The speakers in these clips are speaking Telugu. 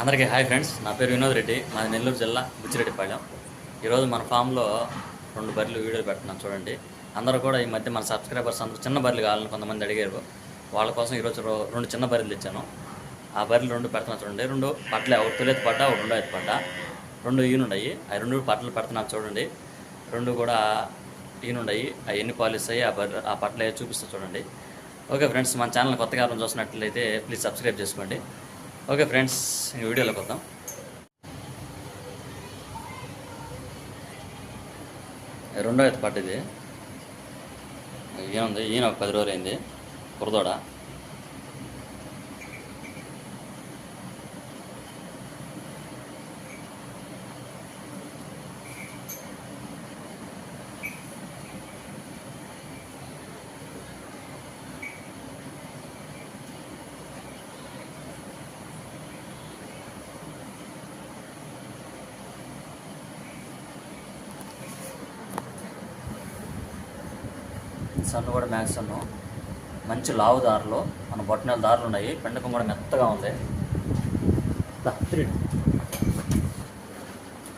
అందరికీ హాయ్ ఫ్రెండ్స్ నా పేరు వినోద్ రెడ్డి మాది నెల్లూరు జిల్లా బుచ్చిరెడ్డిపాళెం ఈరోజు మన ఫామ్లో రెండు బర్రెలు వీడియోలు పెడుతున్నాను చూడండి. అందరూ కూడా ఈ మధ్య మన సబ్స్క్రైబర్స్ అందరూ చిన్న బర్రెలు కావాలని కొంతమంది అడిగారు. వాళ్ళ కోసం ఈరోజు రెండు చిన్న బర్రెలు ఇచ్చాను ఆ బర్రెలు రెండు పెడుతున్నా చూడండి. రెండు పట్ల ఒక తొలిత పడ్డ ఒక రెండో ఎత్తు పడ్డ రెండు ఈనుండయి ఆ రెండు పట్టలు పెడుతున్నాను చూడండి. రెండు కూడా ఈనుండయి అవి ఎన్ని పాలు ఇస్తాయి ఆ బర్రె ఆ పట్ల చూపిస్తా చూడండి. ఓకే ఫ్రెండ్స్ మన ఛానల్ కొత్తగా ఎవరైనా చూసినట్లయితే ప్లీజ్ సబ్స్క్రైబ్ చేసుకోండి. ఓకే ఫ్రెండ్స్ ఈ వీడియోలోకి వద్దాం. రెండో ఎత్తపాటు ఇది. ఈయన ఉంది ఈయన ఒక పది రోజులు అయింది. కురదోడ. సన్ను కూడా మ్యాక్స్ సన్ను. మంచి లావు దారులు మన బొట్టనెల దారులు ఉన్నాయి. పెండకం కూడా మెత్తగా ఉంది.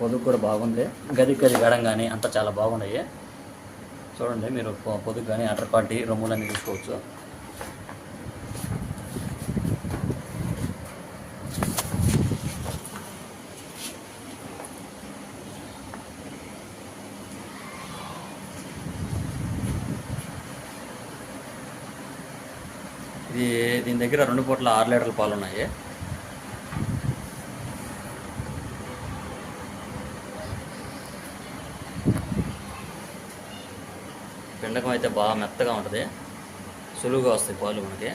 పొదుగు కూడా బాగుంది. గది గది గడం కానీ అంతా చాలా బాగున్నాయి. చూడండి మీరు పొ- పొదుగు కానీ అటర్పాటి రొమ్ములన్నీ తీసుకోవచ్చు. ఇది దీని దగ్గర రెండు పూట్ల ఆరు లీటర్ల పాలు ఉన్నాయి. పిండకం అయితే బాగా మెత్తగా ఉంటుంది. సులువుగా వస్తాయి పాలు మనకి.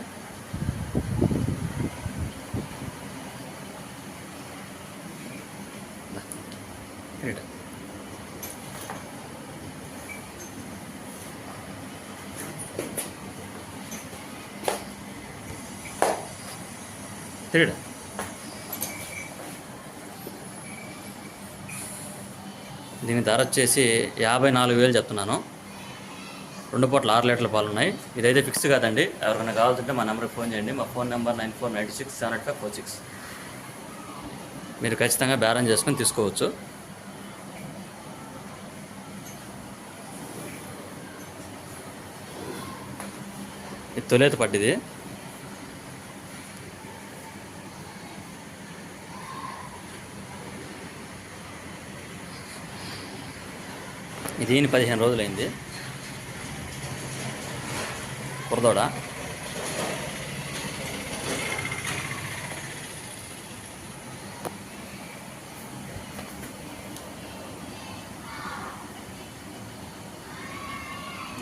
ఇటు. తిరిగి దీని ధర వచ్చేసి యాభై నాలుగు వేలు చెప్తున్నాను. రెండు పూట్ల ఆరు లీటర్ల పాలు ఉన్నాయి. ఇదైతే ఫిక్స్ కాదండి. ఎవరికైనా కావాల్సింటే మా నెంబర్కి ఫోన్ చేయండి. మా phone number nine four nine six seven eight five four six. మీరు ఖచ్చితంగా బేరం చేసుకొని తీసుకోవచ్చు. ఇది తొలేత పడ్డది ఇది పదిహేను రోజులైంది. కురదోడ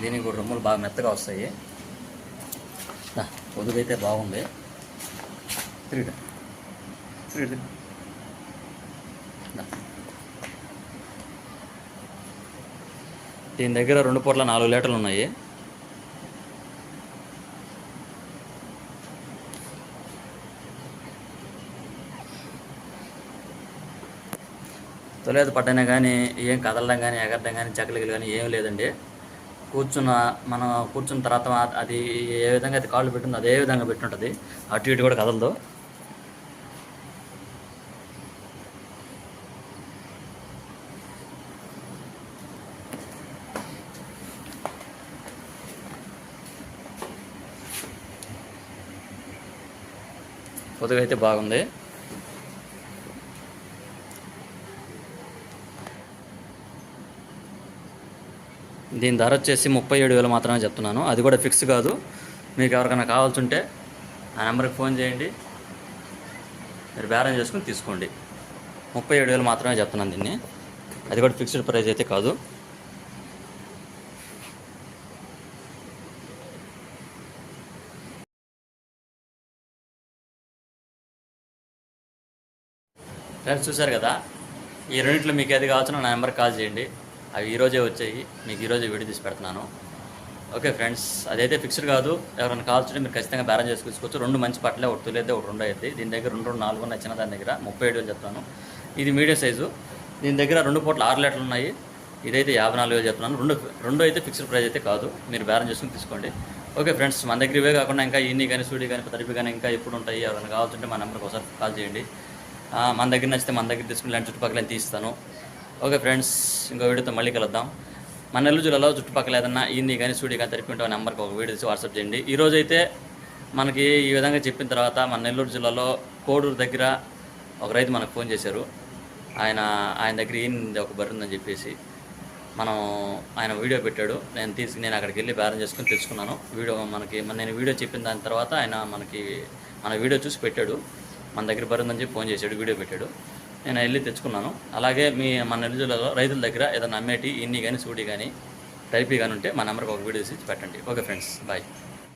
దీనికి కూడా రొమ్ములు బాగా మెత్తగా వస్తాయి. పొదుగైతే బాగుంది. తిరిగి తిరిగి. దీని దగ్గర రెండు పూట్ల నాలుగు లీటర్లు ఉన్నాయి. తొలేదు పడ్డైనా కానీ ఏం కదలడం కానీ ఎగరడం కానీ చక్కలిగలు కానీ ఏం లేదండి. కూర్చున్న మనం కూర్చున్న తర్వాత అది ఏ విధంగా అయితే కాళ్ళు పెట్టిందో అదే విధంగా పెట్టుంటుంది. అటు ఇటు కూడా కదలదు. కొద్దిగా అయితే బాగుంది. దీని ధర వచ్చేసి ముప్పై ఏడు వేలు మాత్రమే చెప్తున్నాను. అది కూడా ఫిక్స్ కాదు. మీకు ఎవరికైనా కావాల్సి ఉంటే ఆ నెంబర్కి ఫోన్ చేయండి. మీరు బేరం చేసుకుని తీసుకోండి. ముప్పై ఏడు వేలు మాత్రమే చెప్తున్నాను దీన్ని. అది కూడా ఫిక్స్డ్ ప్రైస్ అయితే కాదు. ఫ్రెండ్స్ చూశారు కదా? ఈ రెండింటిలో మీకు ఏది కావాల్సిన నా నెంబర్కి కాల్ చేయండి. అవి ఈరోజే వచ్చాయి. మీకు ఈరోజే వీడియో తీసి పెడుతున్నాను. Okay friends. అదైతే ఫిక్స్డ్ కాదు. ఎవరైనా కాల్చుంటే మీరు ఖచ్చితంగా బేరం చేసుకోవచ్చు రెండు మంచి పట్లే ఒకటి తొలి ఒకటి రెండు అయితే దీని దగ్గర రెండు రెండు నాలుగు ఉన్నాయి చిన్న దాని దగ్గర. ముప్పై ఏడు వేలు చెప్తాను ఇది మీడియం సైజు. దీని దగ్గర రెండు పూట్ల ఆరు లీటర్లు ఉన్నాయి. ఇదైతే యాభై నాలుగు వేలు చెప్తున్నాను. రెండు రెండు అయితే ఫిక్స్డ్ ప్రైస్ అయితే కాదు. మీరు బేరం చేసుకుని తీసుకోండి. Okay friends. మన దగ్గర ఇవే కాకుండా ఇంకా ఇన్ని కానీ సూడి కానీ తరిపి కానీ ఇంకా ఎప్పుడు ఉంటాయి? ఎవరైనా కావాల్సింటే మా నెంబర్కి ఒకసారి కాల్ చేయండి. మన దగ్గర నచ్చితే మన దగ్గర తీసుకుని ఇలాంటి చుట్టుపక్కల తీస్తాను. ఓకే ఫ్రెండ్స్ ఇంకో వీడియోతో మళ్ళీ కలుద్దాం. మన నెల్లూరు జిల్లాలో చుట్టుపక్కల ఏదన్నా ఈయన్ని కానీ స్టూడియో కానీ తెలిపి ఉంటే నెంబర్కి ఒక వీడియో తీసి వాట్సాప్ చేయండి. ఈరోజు అయితే మనకి ఈ విధంగా చెప్పిన తర్వాత మన నెల్లూరు జిల్లాలో కోడూరు దగ్గర ఒక రైతు మనకు ఫోన్ చేశారు. ఆయన ఆయన దగ్గర ఏంది ఒక బర్రె ఉందని చెప్పేసి మనం ఆయన వీడియో పెట్టాడు. నేను తీసి నేను అక్కడికి వెళ్ళి బేరం చేసుకుని తెలుసుకున్నాను. వీడియో మనకి మన నేను వీడియో చెప్పిన దాని తర్వాత ఆయన మనకి మన వీడియో చూసి పెట్టాడు. మన దగ్గర బర్రె ఉందని చెప్పి ఫోన్ చేశాడు వీడియో పెట్టాడు. నేను వెళ్ళి తెచ్చుకున్నాను. అలాగే మీ మన నెల్లూరులో రైతుల దగ్గర ఏదైనా అమ్మేటి ఇన్ని కానీ సూడి కానీ టైపీ కానీ ఉంటే మా నెంబర్కి ఒక వీడియో తీసి పెట్టండి. Okay friends bye.